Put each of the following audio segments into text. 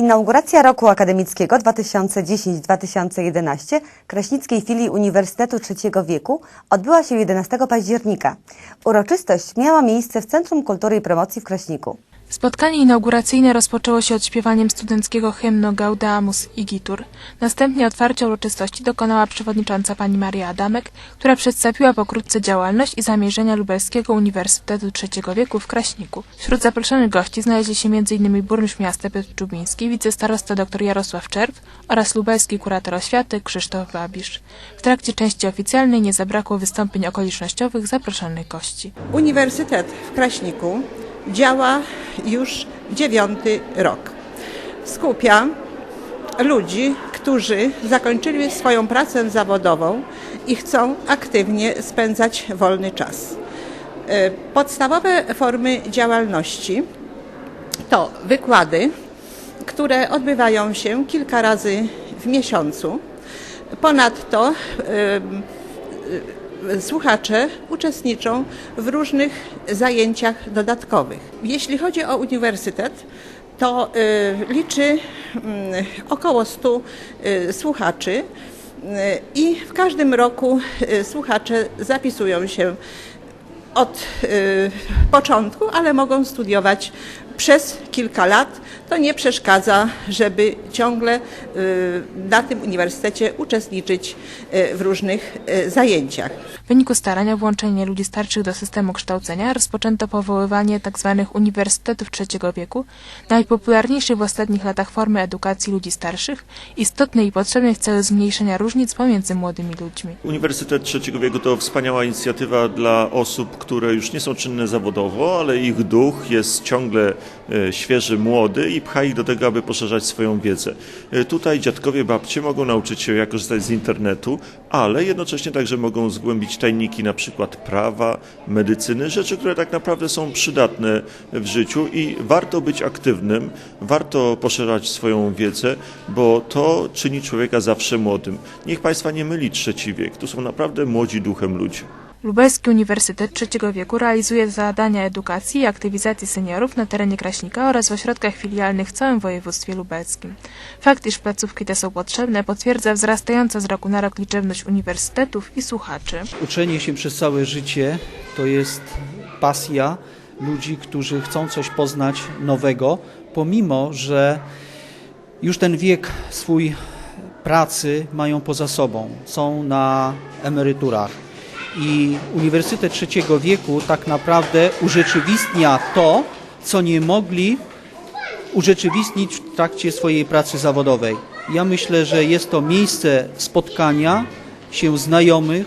Inauguracja roku akademickiego 2010-2011 Kraśnickiej Filii Uniwersytetu Trzeciego Wieku odbyła się 11 października. Uroczystość miała miejsce w Centrum Kultury i Promocji w Kraśniku. Spotkanie inauguracyjne rozpoczęło się od śpiewaniem studenckiego hymnu Gaudamus Igitur. Następnie otwarcia uroczystości dokonała przewodnicząca pani Maria Adamek, która przedstawiła pokrótce działalność i zamierzenia Lubelskiego Uniwersytetu Trzeciego Wieku w Kraśniku. Wśród zaproszonych gości znaleźli się m.in. burmistrz miasta Piotr Czubiński, wicestarosta dr Jarosław Czerw oraz lubelski kurator oświaty Krzysztof Babisz. W trakcie części oficjalnej nie zabrakło wystąpień okolicznościowych zaproszonych gości. Uniwersytet w Kraśniku działa już dziewiąty rok. Skupia ludzi, którzy zakończyli swoją pracę zawodową i chcą aktywnie spędzać wolny czas. E, Podstawowe formy działalności to wykłady, które odbywają się kilka razy w miesiącu. Ponadto słuchacze uczestniczą w różnych zajęciach dodatkowych. Jeśli chodzi o uniwersytet, to y, liczy mm, około 100 y, słuchaczy y, i w każdym roku słuchacze zapisują się od początku, ale mogą studiować przez kilka lat. To nie przeszkadza, żeby ciągle y, na tym uniwersytecie uczestniczyć y, w różnych y, zajęciach. W wyniku starań o włączenie ludzi starszych do systemu kształcenia rozpoczęto powoływanie tzw. uniwersytetów trzeciego wieku, najpopularniejszej w ostatnich latach formy edukacji ludzi starszych, istotnej i potrzebnej w celu zmniejszenia różnic pomiędzy młodymi ludźmi. Uniwersytet Trzeciego Wieku to wspaniała inicjatywa dla osób, które już nie są czynne zawodowo, ale ich duch jest ciągle świeży, młody i pcha ich do tego, aby poszerzać swoją wiedzę. E, Tutaj dziadkowie, babcie mogą nauczyć się, jak korzystać z internetu, ale jednocześnie także mogą zgłębić tajniki na przykład prawa, medycyny, rzeczy, które tak naprawdę są przydatne w życiu i warto być aktywnym, warto poszerzać swoją wiedzę, bo to czyni człowieka zawsze młodym. Niech Państwa nie myli trzeci wiek, tu są naprawdę młodzi duchem ludzie. Lubelski Uniwersytet Trzeciego Wieku realizuje zadania edukacji i aktywizacji seniorów na terenie Kraśnika oraz w ośrodkach filialnych w całym województwie lubelskim. Fakt, iż placówki te są potrzebne, potwierdza wzrastająca z roku na rok liczebność uniwersytetów i słuchaczy. Uczenie się przez całe życie to jest pasja ludzi, którzy chcą coś poznać nowego, pomimo że już ten wiek swój pracy mają poza sobą, są na emeryturach. I Uniwersytet Trzeciego Wieku tak naprawdę urzeczywistnia to, co nie mogli urzeczywistnić w trakcie swojej pracy zawodowej. Ja myślę, że jest to miejsce spotkania się znajomych,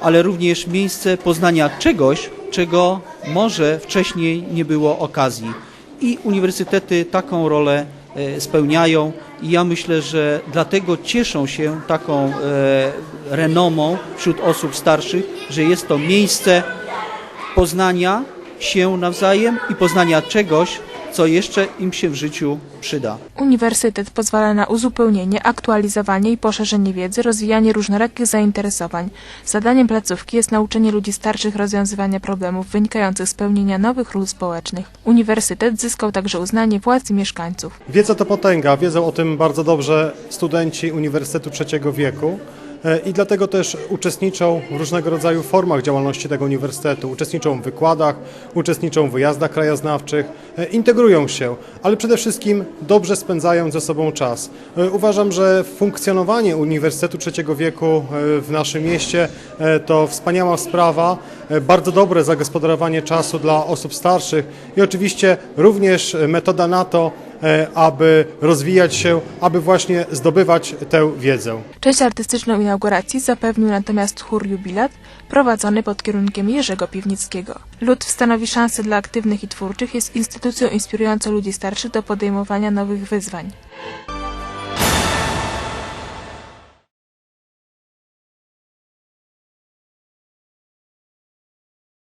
ale również miejsce poznania czegoś, czego może wcześniej nie było okazji. I uniwersytety taką rolę spełniają. I ja myślę, że dlatego cieszą się taką e, renomą wśród osób starszych, że jest to miejsce poznania się nawzajem i poznania czegoś, co jeszcze im się w życiu przyda. Uniwersytet pozwala na uzupełnienie, aktualizowanie i poszerzenie wiedzy, rozwijanie różnorakich zainteresowań. Zadaniem placówki jest nauczenie ludzi starszych rozwiązywania problemów wynikających z pełnienia nowych ról społecznych. Uniwersytet zyskał także uznanie władz i mieszkańców. Wiedza to potęga, wiedzą o tym bardzo dobrze studenci Uniwersytetu Trzeciego Wieku i dlatego też uczestniczą w różnego rodzaju formach działalności tego uniwersytetu. Uczestniczą w wykładach, uczestniczą w wyjazdach krajoznawczych, e, integrują się, ale przede wszystkim dobrze spędzają ze sobą czas. E, Uważam, że funkcjonowanie Uniwersytetu Trzeciego Wieku e, w naszym mieście e, to wspaniała sprawa, e, bardzo dobre zagospodarowanie czasu dla osób starszych i oczywiście również e, metoda na to, e, aby rozwijać się, aby właśnie zdobywać tę wiedzę. Część artystyczną inauguracji zapewnił natomiast chór Jubilat, prowadzony pod kierunkiem Jerzego Piwnickiego. Lud stanowi szansę dla aktywnych i twórczych, jest instytucją inspirującą ludzi starszych do podejmowania nowych wyzwań.